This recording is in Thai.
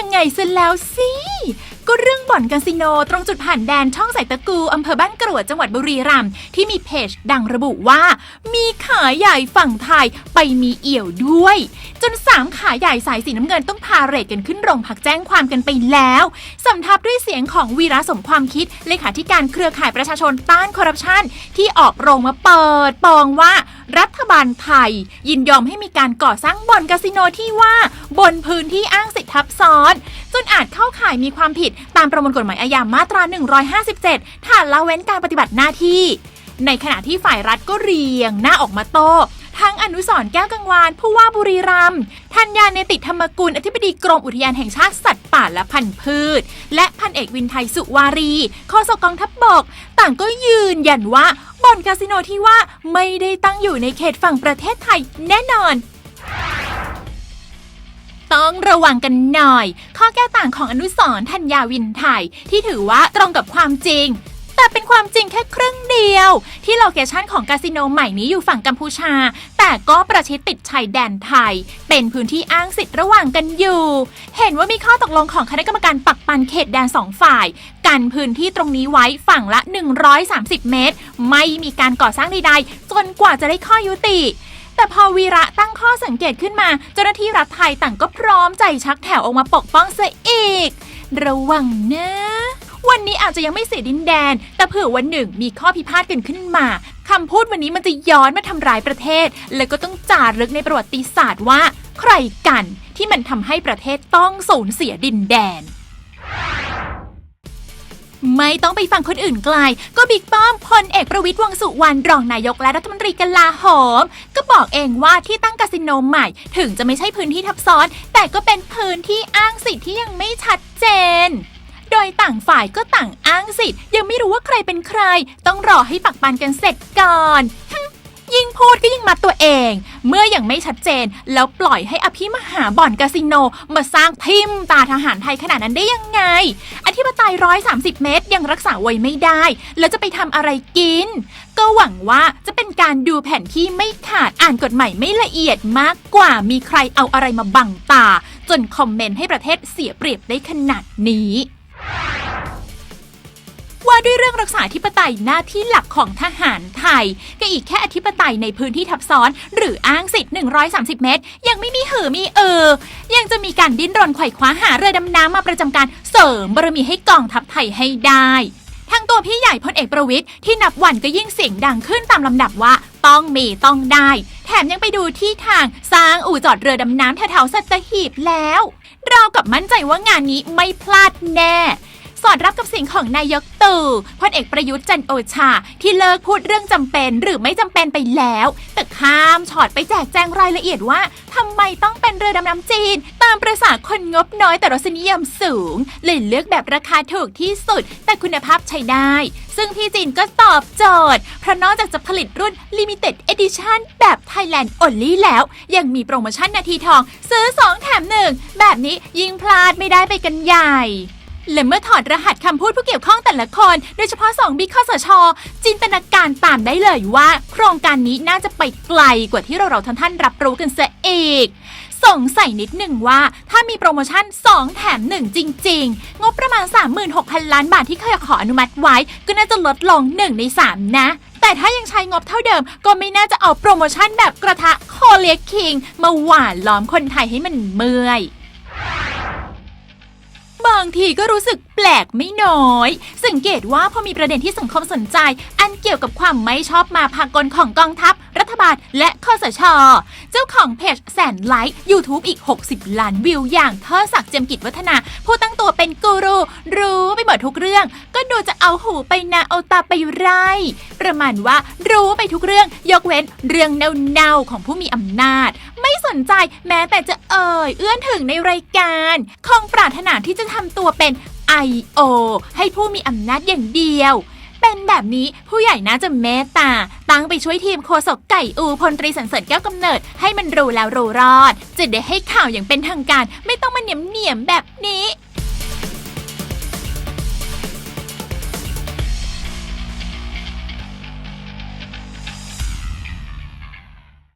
ยังไงซะแล้วสิ ก็เรื่องบ่อนคาสิโน ตรงจุดผ่านแดนช่องสายตะกูอำเภอบ้านกรวดจังหวัดบุรีรัมย์ที่มีเพจดังระบุว่า มีขาใหญ่ฝั่งไทยไปมีเอี่ยวด้วย จนสามขาใหญ่สายสีน้ำเงินต้องพาเรทกันขึ้นโรงพักแจ้งความกันไปแล้วสำทับด้วยเสียงของวีระสมความคิดเลขาธิการเครือข่ายประชาชนต้านคอร์รัปชันที่ออกโรงมาเปิดปองว่ารัฐบาลไทย ยินยอมให้มีการก่อสร้างบ่อนคาสิโนที่ว่า บนพื้นที่อ้างสิทธิ์ทับซ้อน นอาจเข้าข่ายมีความผิดตามประมวลกฎหมายอาญามาตรา 157 ฐานละเว้นการปฏิบัติหน้าที่ ในขณะที่ฝ่ายรัฐก็เรียงหน้าออกมาโต้ทั้งอนุสรแก้วกังวานผู้ว่าบุรีรัมย์ธัญญาเนติธรรมกุลอธิบดีกรมอุทยานแห่งชาติสัตว์ป่าและพันธุ์พืช และพันเอกวินไทยสุวารีโฆษกกองทัพบบก ต่างก็ยืนยันว่าบ่อนคาสิโนที่ว่าไม่ได้ตั้งอยู่ในเขตฝั่งประเทศไทยแน่นอน ต้องระวังกันหน่อย ข้อแก้ต่างของอนุสรธัญญาวินไทย ที่ถือว่าตรงกับความจริง แต่เป็นความจริงแค่ครึ่งเดียว ที่โลเคชันของคาสิโนใหม่นี้อยู่ฝั่งกัมพูชา แต่ก็ประชิดติดชายแดนไทย เป็นพื้นที่อ้างสิทธิ์ระหว่างกันอยู่ เห็นว่ามีข้อตกลงของคณะกรรมการปักปันเขตแดนสองฝ่ายกันพื้นที่ตรงนี้ไว้ฝั่งละ 130 เมตร ไม่มีการก่อสร้างใดๆจนกว่าจะได้ข้อยุติ แต่พอวีระตั้งข้อสังเกตขึ้นมา เจ้าหน้าที่รัฐไทยต่างก็พร้อมใจชักแถวออกมาปกป้องซะอีก ระวังนะ วันนี้อาจจะยังไม่เสียดินแดน แต่เผื่อวันหนึ่งมีข้อพิพาทกันขึ้นมาคำพูดวันนี้มันจะย้อนมาทำร้ายประเทศ แล้วก็ต้องจารึกในประวัติศาสตร์ว่า ใครกันที่มันทำให้ประเทศต้องสูญเสียดินแดน ไม่ต้องไปฟังคนอื่นไกล ก็บิ๊กป้อมพลเอกประวิตยวงษ์สุวรรณรองนายกและรัฐมนตรีกลาโหม ก็บอกเองว่าที่ตั้งคาสิโนใหม่ ถึงจะไม่ใช่พื้นที่ทับซ้อน แต่ก็เป็นพื้นที่อ้างสิทธิ์ที่ยังไม่ชัดเจน โดยต่างฝ่ายก็ต่างอ้างสิทธิ์ ยังไม่รู้ว่าใครเป็นใคร ต้องรอให้ปักปันกันเสร็จก่อน ยิ่งพูดก็ยิ่งมาตัวเอง เมื่ออยังไม่ชัดเจน แล้วปล่อยให้อภิมหาบ่อนคาสิโน มาสร้างทิมตาทหารไทยขนาดนั้นได้ยังไง อธิปไตย130 เมตรยังรักษาไว้ไม่ได้ แล้วจะไปทำอะไรกิน ก็หวังว่าจะเป็นการดูแผนที่ไม่ขาดอ่านกฎหมายไม่ละเอียดมากกว่ามีใครเอาอะไรมาบังตา จนคอมเมนต์ให้ประเทศเสียเปรียบได้ขนาดนี้ ด้วยเรื่องรักษาธิปไตยหน้าที่หลักของทหารไทยก็อีกแค่อธิปไตยในพื้นที่ทับซ้อน หรืออ้างสิทธิ์ 130 เมตร ยังไม่มีหือมีเออ ยังจะมีการดิ้นรนไขว่คว้าหาเรือดำน้ำมาประจำการเสริมบารมีให้กองทัพไทยให้ได้ทั้งตัวพี่ใหญ่พลเอกประวิทย์ที่นับวันก็ยิ่งเสียงดังขึ้นตามลำดับว่าต้องมีต้องได้ แถมยังไปดูที่ทางสร้างอู่จอดเรือดำน้ำแถวๆสัตหีบแล้ว เรากับมั่นใจว่างานนี้ไม่พลาดแน่ สอดรับกับสียงของนายกตู่พลเอกประยุทธ์จันโอชา ที่เลิกพูดเรื่องจำเป็นหรือไม่จำเป็นไปแล้ว แต่ข้ามช็อตไปแจกแจงรายละเอียดว่าทำไมต้องเป็นเรือดำน้ำจีน ตามประษาคนงบน้อยแต่รสนิยมสูงเลยเลือกแบบราคาถูกที่สุด แต่คุณภาพใช้ได้ ซึ่งที่จีนก็ตอบโจทย์ เพราะนอกจากจะผลิตรุ่น Limited Edition แบบ Thailand Only แล้ว ยังมีโปรโมชั่นนาทีทอง ซื้อ 2 แถม 1 แบบนี้ยิ่งพลาดไม่ได้ไปกันใหญ่ และเมื่อถอดรหัสคำพูดผู้เกี่ยวข้องแต่ละคน โดยเฉพาะ2บิ๊กข้อสช จินตนาการตามได้เลยว่า โครงการนี้น่าจะไปไกลกว่าที่เราเราท่านท่านๆรับรู้กันเสียอีกสงสัยนิดหนึ่งว่าถ้ามีโปรโมชั่น 2 แถม 1 จริง ๆ งบประมาณ 36,000 ล้านบาทที่เคยขออนุมัติไว้ ก็น่าจะลดลง 1 ใน 3 นะ แต่ถ้ายังใช้งบเท่าเดิม ก็ไม่น่าจะเอาโปรโมชั่นแบบกระทะโคเลียคิง มาหวานล้อมคนไทยให้มันเมื่อยางทีก็รู้สึกแปลกไม่น้อย สังเกตว่าพอมีประเด็นที่สังคมสนใจอันเกี่ยวกับความไม่ชอบมาพากลของกองทัพ รัฐบาลและคอสช เจ้าของเพจแสนไลค์ YouTube อีก 60 ล้านวิวอย่างเทอศักดิ์เจยมกิจวัฒนา ผู้ตั้งตัวเป็นกูรู รู้ไปหมดทุกเรื่อง ก็ดูจะเอาหูไปนาเอาตาไปไร่ประมาณว่ารู้ไปทุกเรื่อง ยกเว้นเรื่องเน่าๆของผู้มีอำนาจ ไม่สนใจแม้แต่จะเอ่ยเอื้อนถึงในรายการคงปรารถนาที่จะทำตัวเป็น I.O. ให้ผู้มีอำนาจอย่างเดียว เป็นแบบนี้ผู้ใหญ่น่าจะเมตตา ตั้งไปช่วยทีมโคศกไก่อูพลตรีสันเสริญแก้วกำเนิด ให้มันรู้แล้วรู้รอด จะได้ให้ข่าวอย่างเป็นทางการ ไม่ต้องมาเหนียมเหนียมแบบนี้